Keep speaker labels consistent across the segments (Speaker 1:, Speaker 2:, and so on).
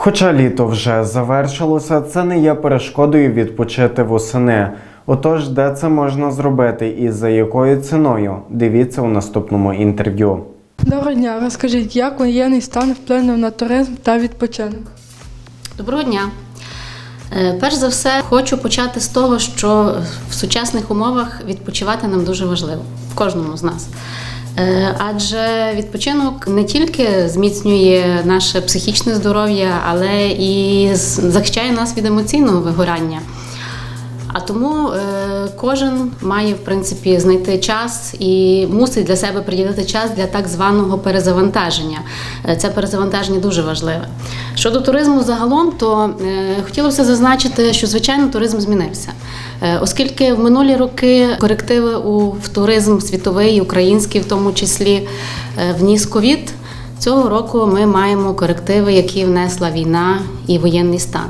Speaker 1: Хоча літо вже завершилося, це не є перешкодою відпочити восени. Отож, де це можна зробити і за якою ціною? Дивіться у наступному інтерв'ю.
Speaker 2: Доброго дня, розкажіть, як воєнний стан вплинув на туризм та відпочинок?
Speaker 3: Доброго дня. Е, Перш за все, хочу почати з того, що в сучасних умовах відпочивати нам дуже важливо, в кожному з нас. Е, Адже відпочинок не тільки зміцнює наше психічне здоров'я, але і захищає нас від емоційного вигорання. А тому е, кожен має в принципі знайти час і мусить для себе приділити час для так званого перезавантаження. Е, Це перезавантаження дуже важливе. Щодо туризму загалом, то е, хотілося зазначити, що звичайно туризм змінився, оскільки в минулі роки корективи у в туризм світовий, український, в тому числі вніс ковід. Цього року ми маємо корективи, які внесла війна і воєнний стан.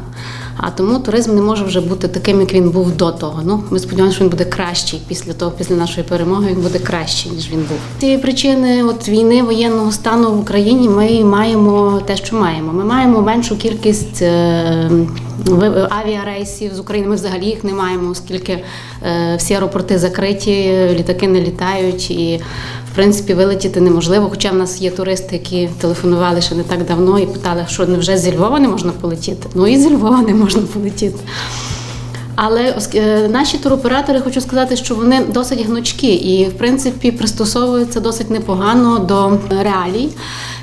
Speaker 3: А тому туризм не може вже бути таким, як він був до того. Ну ми сподіваємося, що він буде кращий після того, після нашої перемоги. Він буде кращий ніж він був. Ці причини, от війни воєнного стану в Україні, ми маємо те, що маємо. Ми маємо меншу кількість е, авіарейсів з України. Ми взагалі їх не маємо, оскільки е, всі аеропорти закриті, літаки не літають і. В принципі, вилетіти неможливо, хоча в нас є туристи, які телефонували ще не так давно і питали, що невже зі Львова не можна полетіти. Ну і зі Львова не можна полетіти. Але е, наші туроператори хочу сказати, що вони досить гнучкі і, в принципі, пристосовуються досить непогано до реалій.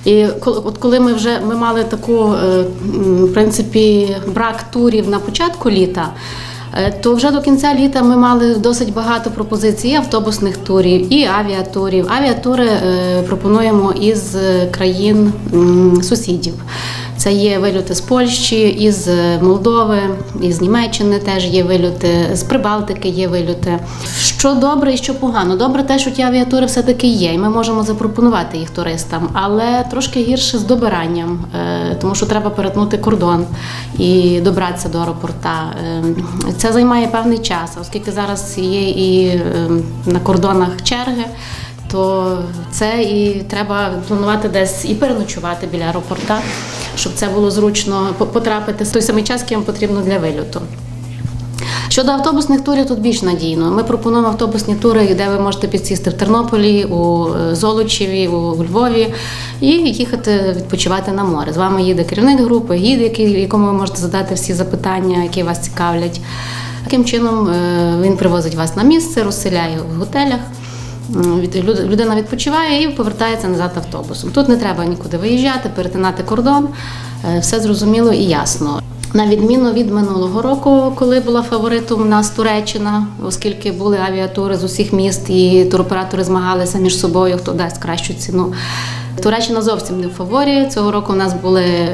Speaker 3: І от коли ми вже ми мали таку е, в принципі брак турів на початку літа. Е, То вже до кінця літа ми мали досить багато пропозицій і автобусних турів, і авіатурів. Авіатури пропонуємо із країн сусідів. Це є вильоти з Польщі, із е, Молдови, із Німеччини теж є вильоти, з Прибалтики є вильоти. Що добре і що погано? Добре те, що ті авіатури все-таки є, і ми можемо запропонувати їх туристам, але трошки гірше з добиранням, е, тому що треба перетнути кордон і добратися до аеропорта. Е, Це займає певний час, оскільки зараз є і на кордонах черги то це і треба планувати десь і переночувати біля аеропорта, щоб це було зручно потрапити в той самий час, який вам потрібно для вильоту. Щодо автобусних турів, тут більш надійно. Ми пропонуємо автобусні тури, де ви можете підсісти в Тернополі, у е, Золочеві, у Львові і їхати відпочивати на море. З вами їде керівник групи, гід, якому ви можете задати всі запитання, які вас цікавлять. Таким чином е, він привозить вас на місце, розселяє в готелях. Людина відпочиває і повертається назад автобусом. Тут не треба нікуди виїжджати, перетинати кордон. Е, Все зрозуміло і ясно. На відміну від минулого року, коли була фаворитом у нас Туреччина, оскільки були авіатури з усіх міст і туроператори змагалися між собою, хто дасть кращу ціну. Туреччина зовсім не в фаворі. Цього року у нас були е,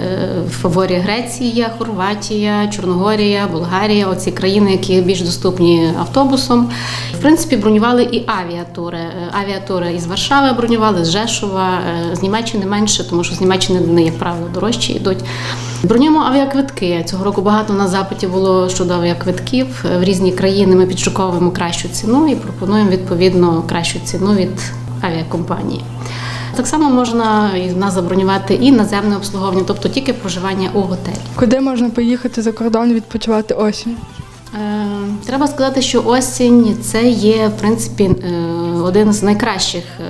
Speaker 3: в фаворі Греція, Хорватія, Чорногорія, Болгарія. Оці країни, які більш доступні автобусом. В принципі, бронювали і авіатури. Е, Авіатури із Варшави бронювали, з Жешова, е, з Німеччини менше, тому що з Німеччини вони, як правило, дорожчі йдуть. Бронюємо авіаквитки. Цього року багато на запиті було щодо авіаквитків. В різні країни ми підшуковуємо кращу ціну і пропонуємо відповідно кращу ціну від авіакомпанії. Так само можна і в нас забронювати і наземне обслуговування, тобто тільки проживання у готелі.
Speaker 2: Куди можна поїхати за кордон відпочивати осінь?
Speaker 3: Е, Треба сказати, що осінь це є в принципі е, один з найкращих е,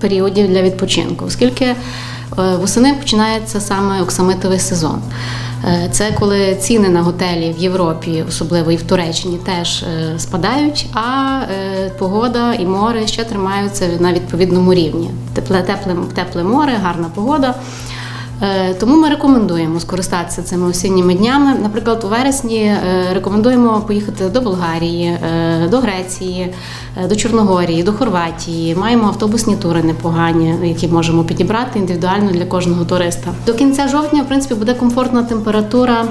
Speaker 3: періодів для відпочинку, оскільки восени починається саме оксамитовий сезон. Е, Це коли ціни на готелі в Європі, особливо і в Туреччині, теж е, спадають, а е, погода і море ще тримаються на відповідному рівні. Тепле, тепле, тепле море, гарна погода. Е, Тому ми рекомендуємо скористатися цими осінніми днями. Наприклад, у вересні е, рекомендуємо поїхати до Болгарії, е, до Греції, до Чорногорії, до Хорватії. Маємо автобусні тури непогані, які можемо підібрати індивідуально для кожного туриста. До кінця жовтня, в принципі, буде комфортна температура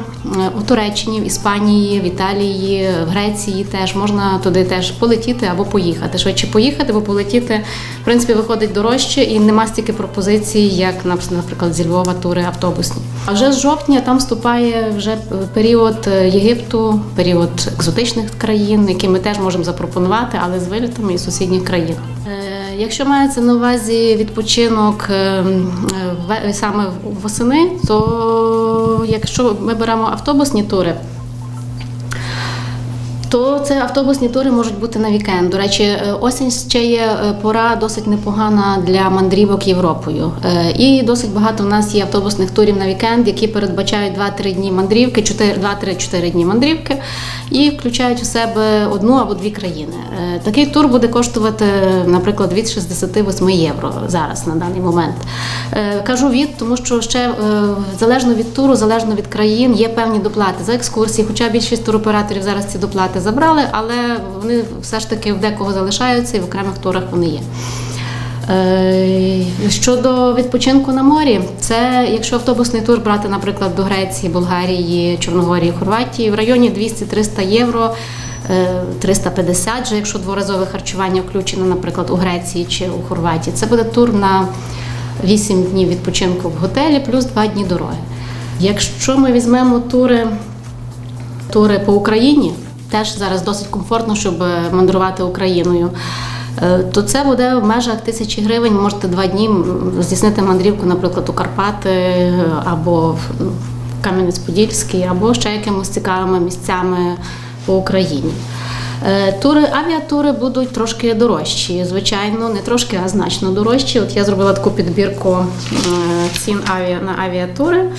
Speaker 3: у Туреччині, в Іспанії, в Італії, в Греції. Теж можна туди теж полетіти або поїхати. Швидше поїхати, бо полетіти принципі виходить дорожче і нема стільки пропозицій, як наприклад зі Львова тури автобусні. А вже з жовтня там вступає вже період е, Єгипту, період екзотичних країн, які ми теж можемо запропонувати, але з вилітами із сусідніх країн. Е, якщо мається на увазі відпочинок е, е, саме восени, то якщо ми беремо автобусні тури, то це автобусні тури можуть бути на вікенд. До речі, е, осінь ще є е, пора досить непогана для мандрівок Європою. Е, І досить багато в нас є автобусних турів на вікенд, які передбачають 2-3 дні мандрівки, 2-3-4 дні мандрівки і включають у себе одну або дві країни. Такий тур буде коштувати, наприклад, від 68 євро зараз на даний момент. Кажу від, тому що ще залежно від туру, залежно від країн, є певні доплати за екскурсії. Хоча більшість туроператорів зараз ці доплати забрали, але вони все ж таки в декого залишаються і в окремих турах вони є. Е, Щодо відпочинку на морі, це якщо автобусний тур брати, наприклад, до Греції, Болгарії, Чорногорії, Хорватії, в районі 200-300 євро. е, 350 же, якщо дворазове харчування включено, наприклад, у Греції чи у Хорватії. Це буде тур на 8 днів відпочинку в готелі плюс 2 дні дороги. Якщо ми візьмемо тури тури по Україні. Теж зараз досить комфортно, щоб е, мандрувати Україною. Е, То це буде в межах тисячі гривень. Можете два дні здійснити мандрівку, наприклад, у Карпати е, або в ну, Кам'янець-Подільський, або ще якимось цікавими місцями по Україні. Тури, авіатури будуть трошки дорожчі, звичайно, не трошки, а значно дорожчі. От я зробила таку підбірку цін на авіатури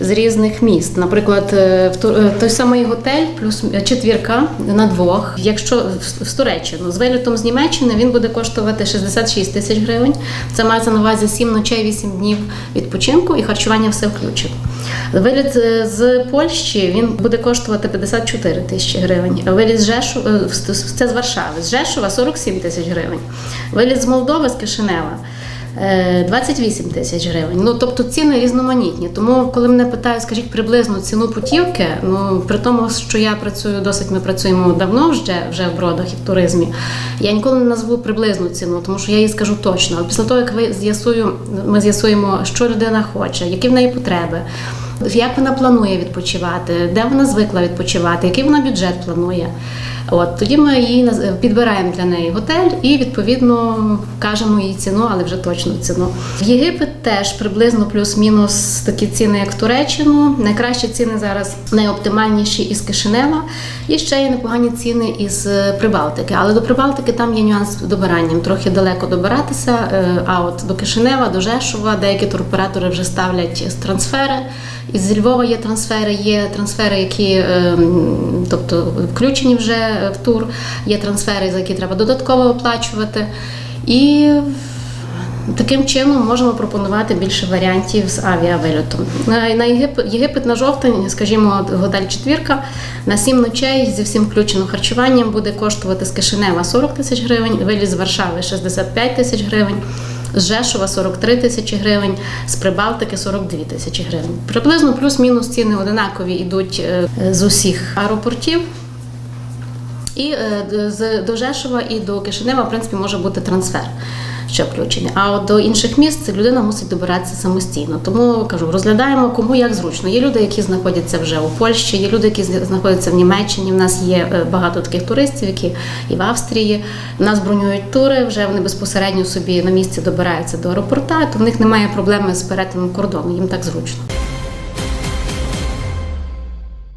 Speaker 3: з різних міст. Наприклад, е, в е, той самий готель плюс е, четвірка на двох. Якщо в- Туреччину з вилітом з Німеччини він буде коштувати 66 тисяч гривень. Це мається на увазі 7 ночей, 8 днів відпочинку і харчування все включено. Виліт з Польщі він буде коштувати 54 тисячі гривень. Виліт з Жешу це з Варшави, з Жешува 47 тисяч гривень. Виліт з Молдови з Кишинева. Е, 28 тисяч гривень. Ну тобто ціни різноманітні. Тому, коли мене питають, скажіть приблизну ціну путівки, ну при тому, що я працюю досить, ми працюємо давно вже, вже в бродах і в туризмі. Я ніколи не назву приблизну ціну, тому що я їй скажу точно. Після того, як ви з'ясую, ми з'ясуємо, що людина хоче, які в неї потреби. Як вона планує відпочивати, де вона звикла відпочивати, який вона бюджет планує. От тоді ми її підбираємо для неї готель і відповідно кажемо їй ціну, але вже точну ціну. В Єгипет теж приблизно плюс-мінус такі ціни, як в Туреччину. Найкращі ціни зараз найоптимальніші із Кишинева. І ще є непогані ціни із е, Прибалтики. Але до Прибалтики там є нюанс з добиранням. Трохи далеко добиратися. е, А от до Кишинева, до Жешува деякі туроператори вже ставлять трансфери. Із Львова є трансфери, є трансфери, які е, тобто включені вже в тур, є трансфери, за які треба додатково оплачувати. І таким чином можемо пропонувати більше варіантів з авіавильотом. На, Єгипет на жовтень, скажімо, готель четвірка на сім ночей зі всім включеним харчуванням буде коштувати з Кишинева 40 тисяч гривень, виліз з Варшави 65 тисяч гривень. З Жешова 43 тисячі гривень, з Прибалтики 42 тисячі гривень. Приблизно плюс-мінус ціни одинакові йдуть е, з усіх аеропортів. І е, до Жешова і до Кишинева, в принципі, може бути трансфер. Ще включення, А от до інших міст людина мусить добиратися самостійно. Тому кажу, розглядаємо кому як зручно. Є люди, які знаходяться вже у Польщі, є люди, які знаходяться в Німеччині. У нас є е, багато таких туристів, які і в Австрії. У нас бронюють тури, вже вони безпосередньо собі на місці добираються до аеропорта, то в них немає проблеми з перетином кордону. Їм так зручно.